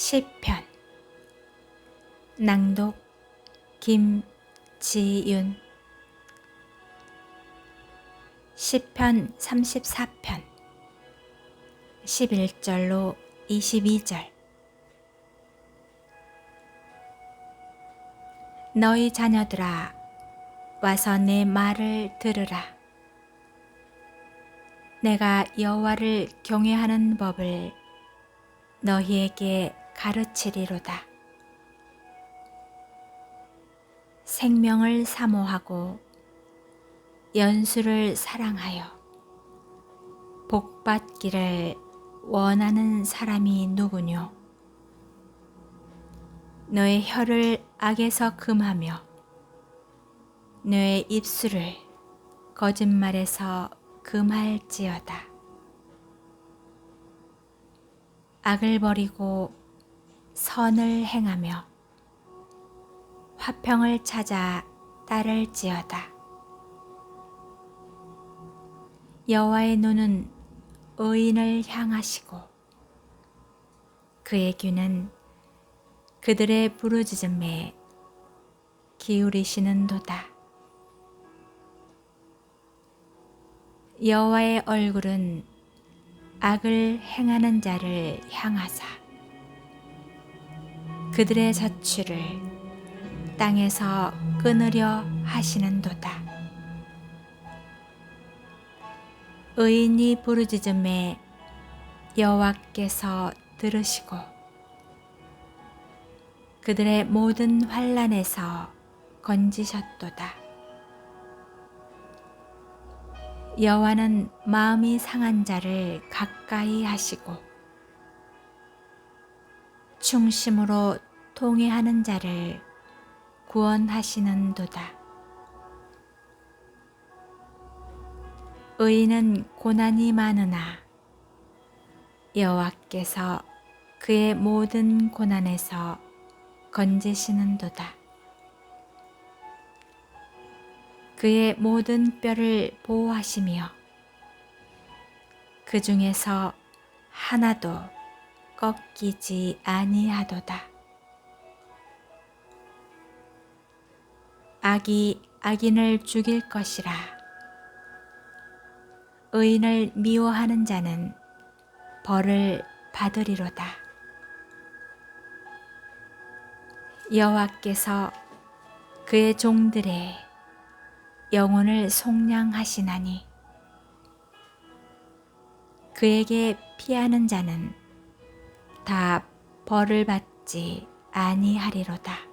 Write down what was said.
시편. 낭독 김지윤. 시편 34편. 11절로 22절. 너희 자녀들아 와서 내 말을 들으라. 내가 여호와를 경외하는 법을 너희에게 가르치리로다. 생명을 사모하고 연수를 사랑하여 복받기를 원하는 사람이 누구뇨? 너의 혀를 악에서 금하며 너의 입술을 거짓말에서 금할지어다. 악을 버리고 선을 행하며 화평을 찾아 따를지어다. 여호와의 눈은 의인을 향하시고 그의 귀는 그들의 부르짖음에 기울이시는도다. 여호와의 얼굴은 악을 행하는 자를 향하사 그들의 자취를 땅에서 끊으려 하시는도다. 의인이 부르짖음에 여호와께서 들으시고 그들의 모든 환란에서 건지셨도다. 여호와는 마음이 상한 자를 가까이 하시고 충심으로 통회하는 자를 구원하시는도다. 의인은 고난이 많으나 여호와께서 그의 모든 고난에서 건지시는도다. 그의 모든 뼈를 보호하시며 그 중에서 하나도 꺾이지 아니하도다. 악이 악인을 죽일 것이라. 의인을 미워하는 자는 벌을 받으리로다. 여호와께서 그의 종들의 영혼을 속량하시나니 그에게 피하는 자는 다 벌을 받지 아니하리로다.